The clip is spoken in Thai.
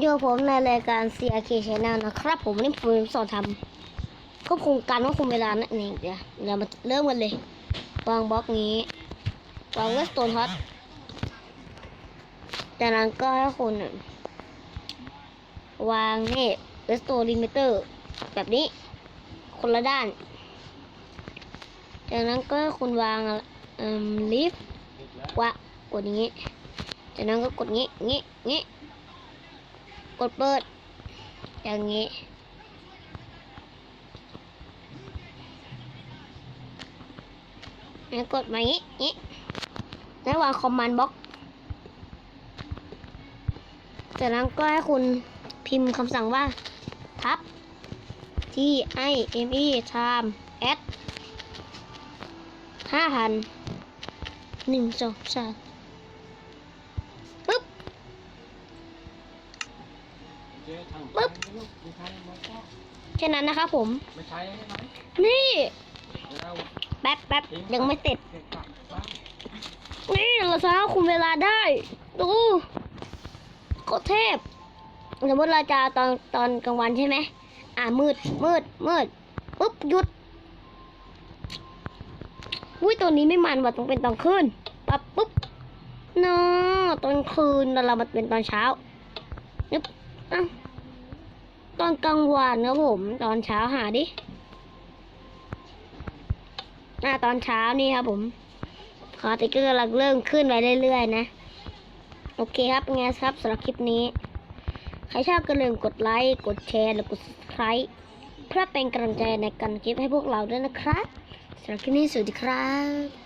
อยู่ผมในรายการ CRK Channel นะครับ ผมวันนี้ผมสอนทำก็คงการว่าคุมเวลานั่นเองเดี๋ยวเรามาเริ่มกันเลยวางบล็อกนี้วางเวสโตนฮอตจากนั้นก็ให้คุณ วางนี่เวสโตนลิมิเตอร์ แบบนี้ คนละด้าน จากนั้นก็ให้คุณวางลิฟต์วะกดอย่างนี้ จากนั้นก็กดงี้งี้งี้ กดเปิด อย่างนี้ แล้วกดมางี้งี้แล้ววางคอมมานด์บล็อกจากนั้นก็ให้คุณพิมพ์คำสั่งว่า ทับ t i m e time at ห้าพันหนึ่งสองสาม ปึ๊บไม่ใช่ไม่ใช่แค่นั้นนะครับผม นี่แป๊บแป๊บยังไม่เสร็จนี่เราสามารถคุมเวลาได้ ดูโคตรเทพสมมติเราจะตอนตอนกลางวันใช่ไหมอ่ามืดมืดมืดปุ๊บหยุดอุ้ยตัวนี้ไม่มันว่ะต้องเป็นตอนคืนปั๊บปุ๊บเนอตอนคืนแล้วเรามาเป็นตอนเช้านึบ อ้าตอนกลางวันนะผม ตอนเช้าหาดิอ่าตอนเช้านี่ครับผมขอติกเกอร์กำลังเริ่มขึ้นไปเรื่อยๆนะ โอเคครับไงครับสำหรับคลิปนี้ ใครชอบก็ลืมกดไลค์ กดแชร์และกด subscribe เพื่อเป็นกำลังใจในการคลิปให้พวกเราด้วยนะครับสำหรับคลิปนี้สวัสดีครับ